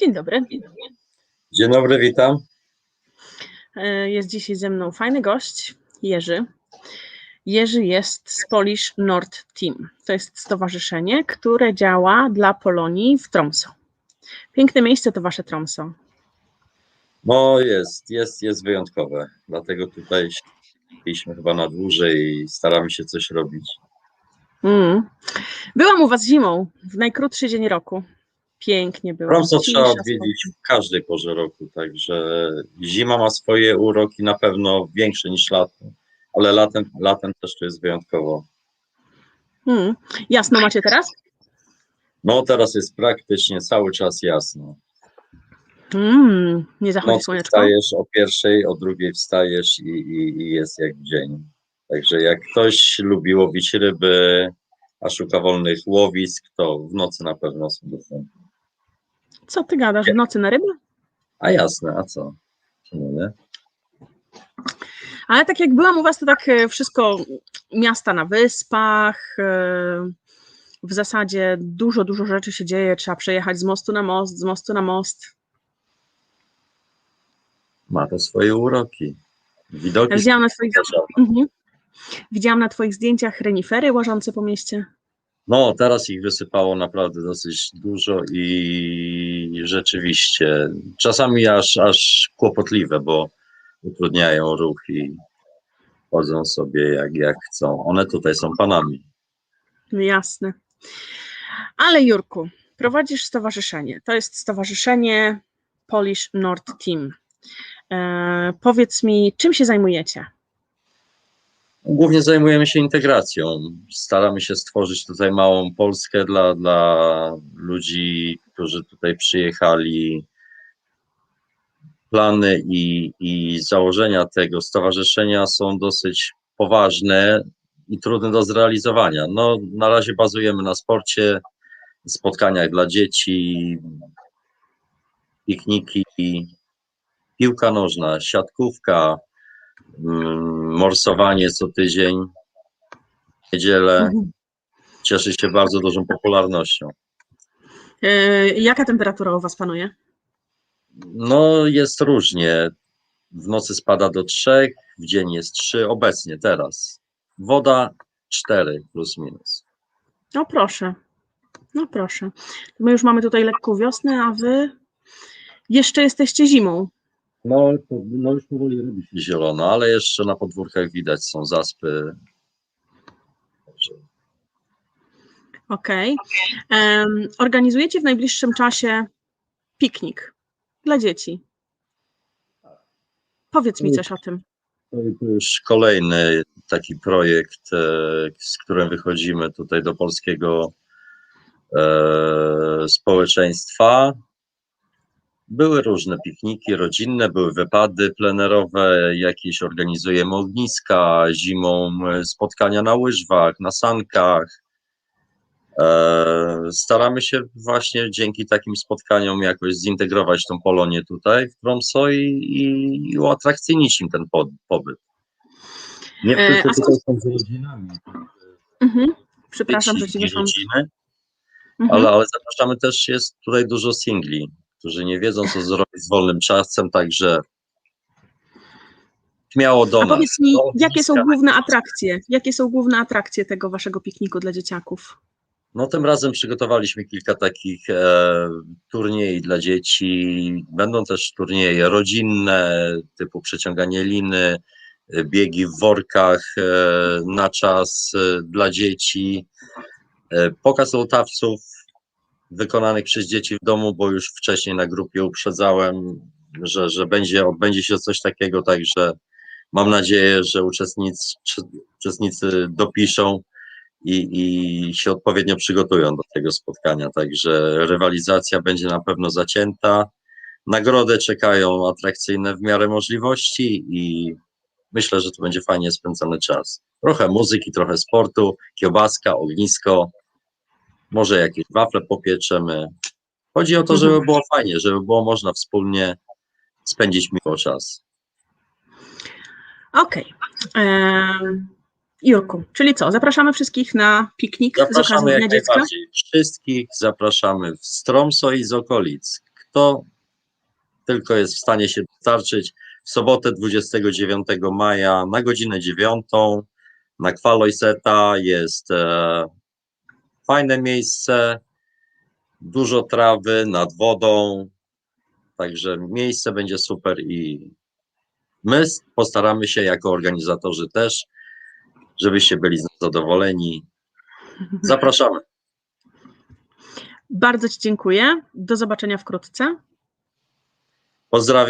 Dzień dobry. Dzień dobry, witam. E, Jest dzisiaj ze mną fajny gość, Jerzy. Jerzy jest z Polish Nord Team. To jest stowarzyszenie, które działa dla Polonii w Tromsø. Piękne miejsce to wasze Tromsø. No jest, jest, jest wyjątkowe. Dlatego tutaj byliśmy chyba na dłużej i staramy się coś robić. Mm. Byłam u was zimą, w najkrótszy dzień roku. Pięknie było. Tromsø trzeba odwiedzić w każdej porze roku, także zima ma swoje uroki na pewno większe niż latem, ale latem, latem też to jest wyjątkowo. spokój. Mm. Jasno macie teraz? No teraz jest praktycznie cały czas jasno. Mm. Nie zachodzi słoneczko? wstajesz o pierwszej, o drugiej wstajesz i, i, i jest jak dzień. Także jak ktoś lubi łowić ryby, a szuka wolnych łowisk, to w nocy na pewno są dostępne. Co ty gadasz? W nocy na ryby? A jasne, a co? Czemu nie? Ale tak jak byłam u was, to tak e, wszystko miasta na wyspach. e, W zasadzie dużo, dużo rzeczy się dzieje. Trzeba przejechać z mostu na most, z mostu na most. Ma to swoje uroki. Widoki Ja widziałam na twoich, są mhm. widziałam na twoich zdjęciach renifery łażące po mieście. No, teraz ich wysypało naprawdę dosyć dużo i rzeczywiście czasami aż, aż kłopotliwe, bo utrudniają ruch i chodzą sobie jak, jak chcą. One tutaj są panami. No Jasne. Ale Jurku, prowadzisz stowarzyszenie. To jest stowarzyszenie Polish Nord Team. E, powiedz mi, czym się zajmujecie? Głównie zajmujemy się integracją. Staramy się stworzyć tutaj małą Polskę dla, dla ludzi, którzy tutaj przyjechali. Plany i, i założenia tego stowarzyszenia są dosyć poważne i trudne do zrealizowania. No, na razie bazujemy na sporcie, spotkaniach dla dzieci, pikniki, piłka nożna, siatkówka, mm, morsowanie co tydzień, w niedzielę. Mhm. Cieszy się bardzo dużą popularnością. E, jaka temperatura u was panuje? No, jest różnie. W nocy spada do 3, w dzień jest 3, obecnie, teraz. Woda 4 plus minus. No proszę, no proszę. My już mamy tutaj lekką wiosnę, a wy jeszcze jesteście zimą. No, to- no już powoli robi się zielono, ale jeszcze na podwórkach widać są zaspy. Okej. Em, Organizujecie w najbliższym czasie piknik dla dzieci. Powiedz mi coś o tym. To to już kolejny taki projekt, e, z którym wychodzimy tutaj do polskiego e, społeczeństwa. Były różne pikniki rodzinne, były wypady plenerowe, jakieś organizujemy ogniska, zimą e, spotkania na łyżwach, na sankach. E, Staramy się właśnie dzięki takim spotkaniom jakoś zintegrować tą Polonię tutaj w Tromsø i, i, i uatrakcyjnić im ten po, pobyt. Nie E, tylko a tutaj są z rodzinami, Mhm. Przepraszam, że ci rodziny, Mhm. ale, ale zapraszamy też, jest tutaj dużo singli, którzy nie wiedzą, co zrobić z wolnym czasem, także śmiało do A nas. powiedz mi, do jakie są główne atrakcje? Jakie są główne atrakcje tego waszego pikniku dla dzieciaków? No tym razem przygotowaliśmy kilka takich e, turniejów dla dzieci. Będą też turnieje rodzinne, typu przeciąganie liny, biegi w workach e, na czas e, dla dzieci, e, pokaz lotawców wykonanych przez dzieci w domu, bo już wcześniej na grupie uprzedzałem, że, że będzie, odbędzie się coś takiego, także mam nadzieję, że uczestnicy, uczestnicy dopiszą i, i się odpowiednio przygotują do tego spotkania. Także rywalizacja będzie na pewno zacięta. Nagrody czekają atrakcyjne w miarę możliwości i myślę, że to będzie fajnie spędzony czas. Trochę muzyki, trochę sportu, kiełbaska, ognisko, może jakieś wafle popieczemy. Chodzi o to, żeby było fajnie, żeby było można wspólnie spędzić miło czas. Okej. Em, Jurku, czyli co? Zapraszamy wszystkich na piknik z okazji Zapraszamy Dnia Dziecka? wszystkich, zapraszamy w Stromso i z okolic. to tylko jest w stanie się dostarczyć. W sobotę 29 maja na godzinę 9 na Kwalojseta jest e, fajne miejsce, dużo trawy nad wodą, także miejsce będzie super i my postaramy się jako organizatorzy też, żebyście byli zadowoleni. Zapraszamy. Bardzo Ci dziękuję. Do zobaczenia wkrótce. Pozdrawiam.